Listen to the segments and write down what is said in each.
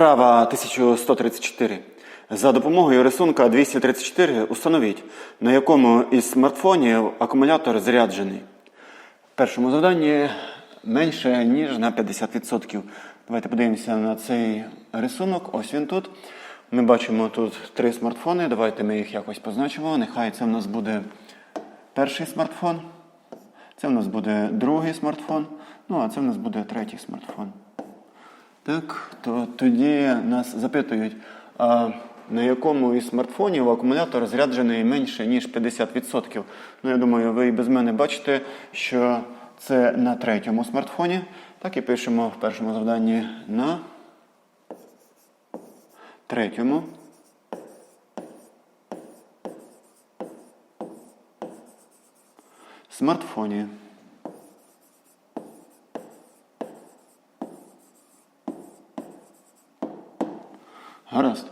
Вправа 1134. За допомогою рисунка 234 установіть, на якому із смартфонів акумулятор заряджений. В першому завданні менше, ніж на 50%. Давайте подивимося на цей рисунок. Ось він тут. Ми бачимо тут три смартфони. Давайте ми їх якось позначимо. Нехай це в нас буде перший смартфон. Це в нас буде другий смартфон. Ну, а це в нас буде третій смартфон. Так, то тоді нас запитують, а на якому із смартфонів акумулятор заряджений менше, ніж 50%. Ну, я думаю, ви і без мене бачите, що це на третьому смартфоні. Так і пишемо в першому завданні на третьому. Смартфоні. Гаразд.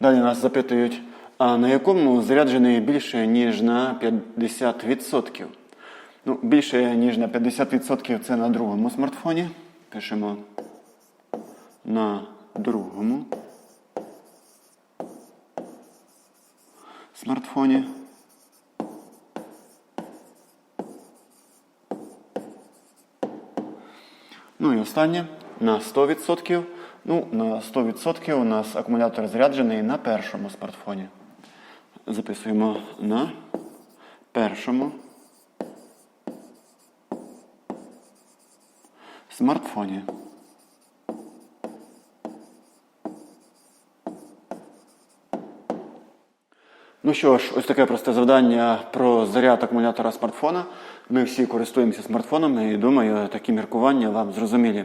Далі нас запитують, а на якому заряджений більше, ніж на 50%? Ну, більше, ніж на 50% це на другому смартфоні. Пишемо на другому смартфоні. Ну і останнє на 100%. Ну, на 100% у нас акумулятор заряджений на першому смартфоні. Записуємо на першому смартфоні. Ну що ж, ось таке просте завдання про заряд акумулятора смартфона. Ми всі користуємося смартфонами і думаю, такі міркування вам зрозумілі.